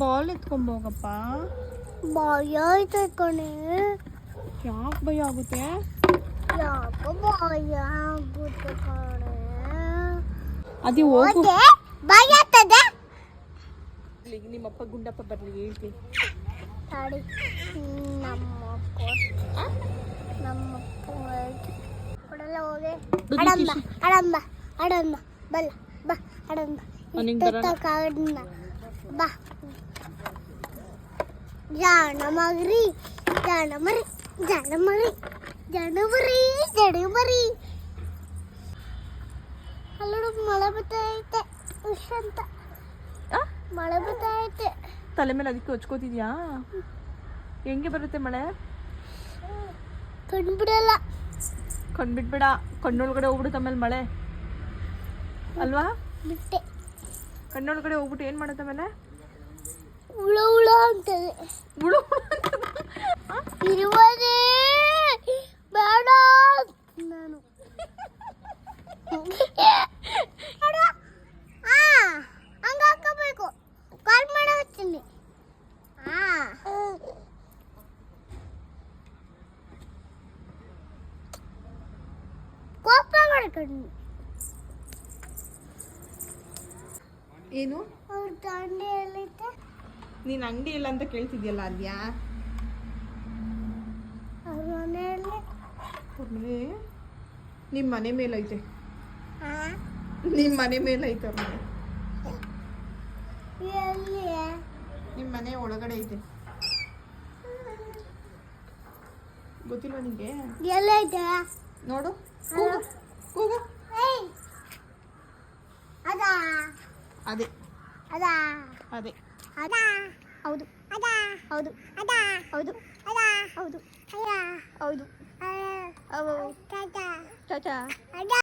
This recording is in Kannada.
ಬಾಲ್ ಎತ್ಕೊಂಬೋಗಪ್ಪ ಭಯ ಆಯ್ತು ಕಣೆ ಯಾಕೆ ಭಯ ಆಗುತ್ತೆ? ಯಾಕೋ ಭಯ ಆಗುತ್ತೆ ಕಣೆ. ಅದೇ ಹೋಗು. ಓಕೆ ಭಯ ಆಗ್ತದೆ? ನಿಮ್ಮಪ್ಪ ಗುಂಡಪ್ಪ ಬರ್ಲಿ ಹೇಳ್ತೀನಿ ತಡಿ. ನಮ್ಮ ಅಪ್ಪ ನಮ್ಮ ಕೊಡಲ್ಲ ಹೋಗಿ. ಅಡಮ್ಮ ಅಡಮ್ಮ ಅಡಂಬ ಅಡಂಬ ಬಲ್ಲ ಬಾ ಅಡಂಬ ಅವ್ನಿಗ್ ಬರಲ್ಲ. ಕಾಡನ್ನ ಬಾ. ಜಾಣ ಮಗರಿ ಜಾಣಮರಿ ಮರಿ ಜಾಣ ಮರಿ ಜಾಣ ಮರಿ ಜಾಣ ಮರಿ ಅಲ್ಲೋಡು ಮಳೆ ಬತ್ತೈತೆ ಉಶ್ ಅಂತ? ಮಳೆ ಬತ್ತೈತೆ ತಲೆ ಮೇಲೆ ಅದಕ್ಕೆ ಹೊಚ್ಕೋತಿದ್ಯಾ? ಹೆಂಗೆ ಬರುತ್ತೆ ಮಳೆ? ಕಂಡ್ಬಿಡಲ್ಲ. ಕಣ್ಬಿಟ್ಬೇಡ ಕಣ್ಣೊಳಗಡೆ ಹೋಗ್ಬಿಡುತ್ತೆ ಆಮೇಲೆ ಮಳೆ. ಅಲ್ವಾ? ಬಿಟ್ಟೆ. ಕಣ್ಣೊಳಗಡೆ ಹೋಗ್ಬಿಟ್ಟು ಏನು ಮಾಡುತ್ತೆ ಆಮೇಲೆ? ಹಚ್ತೀನಿ ಆ. ಕೋಪ ಮಾಡ್ಕೊಂಡು ಏನು ಅವ್ರ ದಂಡೆ ಎಲ್ಲೈತೆ ನೀನು ಅಂಗಡಿ ಇಲ್ಲ ಅಂತ ಕೇಳ್ತಿದ್ಯಲ್ಲ ಅದ್ಯಾ ನಿಮ್ಮ ಮನೆ ಮೇಲೈತೆ. ನಿಮ್ ನಿಮ್ಮ ಮನೆ ಮೇಲೈತೆ ಅವ್ರ ಮನೆ. ನಿಮ್ ನಿಮ್ಮ ಮನೆ ಒಳಗಡೆ ಐತೆ. ಗೊತ್ತಿಲ್ವಾ ನಿಂಗೆ? ನೋಡು. ಕೂಗು ಕೂಗು. ಅದೇ. ಅದಾ? ಅದೇ. ಅದಾ ಹೌದು. ಅದಾ ಹೌದು. ಅದಾ ಹೌದು. ಅದಾ ಹೌದು. ಅಯ್ಯ ಹೌದು. ಚಾಚಾ ಅದಾ